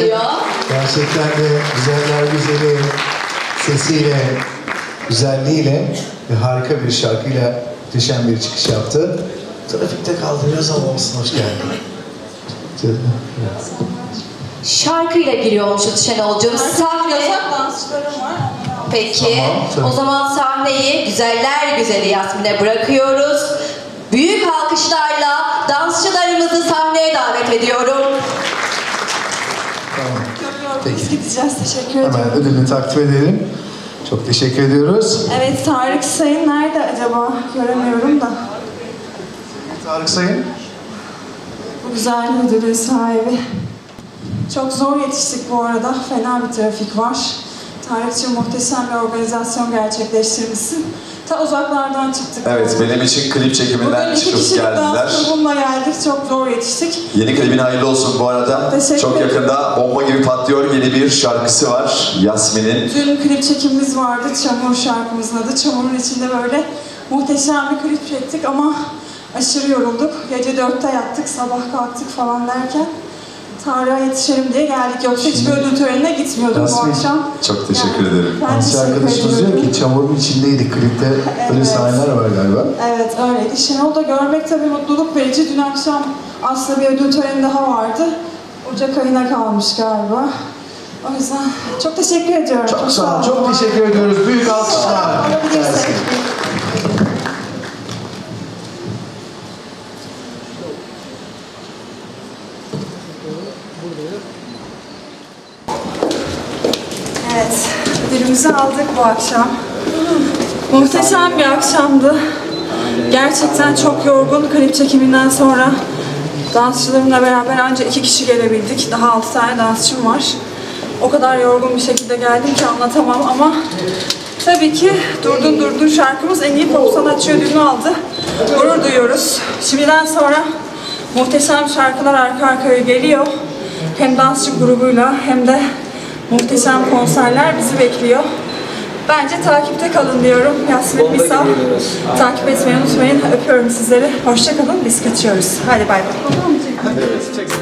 diyor. Gerçekten de güzeller güzeli sesiyle, güzelliğiyle ve harika bir şarkıyla muhteşem bir çıkış yaptı. Trafikte kaldırıyoruz ama olsun hoş geldin. Şarkıyla giriyormuşuz Şenolcuğum. Sahne. Yasak dansçılarım var. Peki. Tamam, o zaman sahneyi güzeller güzeli Yasmin'e bırakıyoruz. Büyük alkışlarla dansçılarımızı sahneye davet ediyorum. Tamam. Biz Peki. gideceğiz. Teşekkür Hemen ediyorum. ödülünü takdim edelim. Çok teşekkür ediyoruz. Evet Tarık Sayın nerede acaba? Göremiyorum da. Tarık Sayın. Bu güzel ödülün sahibi. Çok zor yetiştik bu arada. Fena bir trafik var. Tarık'cığım muhteşem bir organizasyon gerçekleştirmişsin. Ta uzaklardan çıktık. Evet, benim için klip çekiminden Bugün iki çıkıp geldiler. Çok zor yetiştik. Yeni klibin hayırlı olsun bu arada. Teşekkür Çok ederim. yakında bomba gibi patlıyor yeni bir şarkısı var Yasmin'in. Dün klip çekimimiz vardı. Çamur şarkımızın adı. Çamurun içinde böyle muhteşem bir klip çektik ama aşırı yorulduk. Gece dörtte yattık, sabah kalktık falan derken Tarık'a yetişelim diye geldik. Yoksa hiçbir ödül törenine gitmiyordum bu Yasmin, akşam. çok teşekkür Yani ederim. Ben teşekkür arkadaşımız diyor ediyorum. ki çamurun içindeydik klipte. Böyle Evet. sahneler var galiba. Evet öyleydi. Şenol'u da görmek tabii mutluluk verici. Dün akşam aslında bir ödül töreni daha vardı. Ocak ayına kalmış galiba. O yüzden çok teşekkür ediyorum. Çok sağ ol. olun. Çok teşekkür ediyoruz. Büyük alkışlar. Alabilirsek. Evet, ödülümüzü aldık bu akşam. Muhteşem bir akşamdı. Gerçekten çok yorgun klip çekiminden sonra dansçılarımla beraber ancak iki kişi gelebildik. Daha altı tane dansçım var. O kadar yorgun bir şekilde geldim ki anlatamam ama tabii ki Durdun Durdun şarkımız en iyi pop sanatçı ödülünü aldı. Gurur duyuyoruz. Şimdiden sonra muhteşem şarkılar arka arkaya geliyor. Hem dansçı grubuyla hem de muhteşem konserler bizi bekliyor. Bence takipte kalın diyorum. Yasmin Misal. Takip etmeyi unutmayın. Öpüyorum sizleri. Hoşçakalın. Biz kaçıyoruz. Hadi bay bay. Evet.